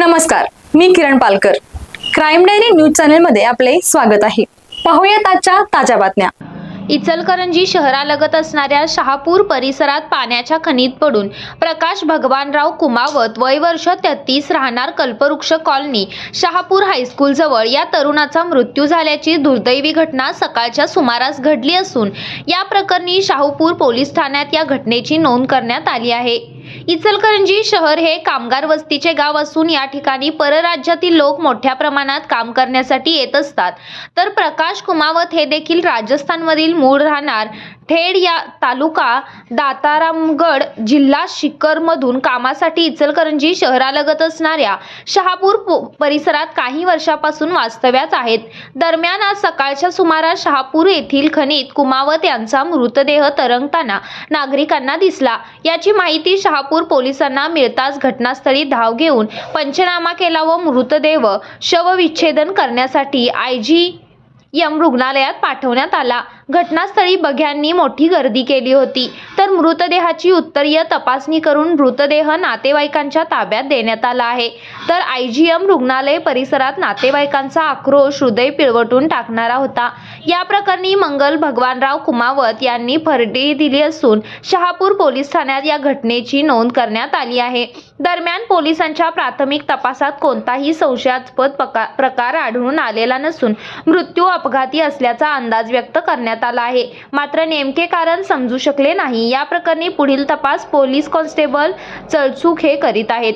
नमस्कार मी Kiran Palkar. Crime diary news चॅनलमध्ये आपले स्वागत आहे. पाहूयात आजच्या ताज्या बातम्या. इचलकरंजी शहरालगत असणाऱ्या शहापूर परिसरात पाण्याच्या खनीत पडून प्रकाश भगवानराव कुमावत वय वर्ष तेहतीस राहणार कल्पवृक्ष कॉलनी शहापूर हायस्कूल जवळ या तरुणाचा मृत्यू झाल्याची दुर्दैवी घटना सकाळच्या सुमारास घडली असून या प्रकरणी शाहूपूर पोलीस ठाण्यात या घटनेची नोंद करण्यात आली आहे. इचलकरंजी शहर हे कामगार वस्तीचे गाव असून या ठिकाणी परराज्यातील लोक मोठ्या प्रमाणात काम करण्यासाठी येत असतात. तर प्रकाश कुमावत हे देखील राजस्थानमधील मूळ राहणार थेड या तालुका दातारामगड जिल्हा शिकरमधून कामासाठी इचलकरंजी शहरालगत असणाऱ्या शहापूर पो- परिसरात काही वर्षापासून वास्तव्यात आहेत. दरम्यान आज सकाळच्या सुमारास शहापूर येथील खनित कुमावत यांचा मृतदेह तरंगताना नागरिकांना दिसला. याची माहिती शहापूर पोलिसांना मिळताच घटनास्थळी धाव घेऊन पंचनामा केला व मृतदेह शवविच्छेदन करण्यासाठी आय जी यम रुग्णालयात पाठवण्यात आला. घटनास्थळी बघ्यांनी मोठी गर्दी केली होती. तर मृतदेहाची उत्तरीय तपासणी करून मृतदेह नातेवाईकांच्या ताब्यात देण्यात आला आहे. तर आय जी एम रुग्णालय परिसरात नातेवाईकांचा आक्रोश हृदय पिळवटून टाकणारा होता. या प्रकरणी मंगल भगवानराव कुमावत यांनी फरडी दिली असून शहापूर पोलीस ठाण्यात या घटनेची नोंद करण्यात आली आहे. दरम्यान पोलिसांच्या प्राथमिक तपासात कोणताही संशयास्पद पका- प्रकार आढळून आलेला नसून मृत्यू अपघाती असल्याचा अंदाज व्यक्त करण्यात करण्यात आला आहे. मात्र नेमके कारण समजू शकले नाही. या प्रकरणी पुढील तपास पोलीस कॉन्स्टेबल चळचूक हे करीत आहेत.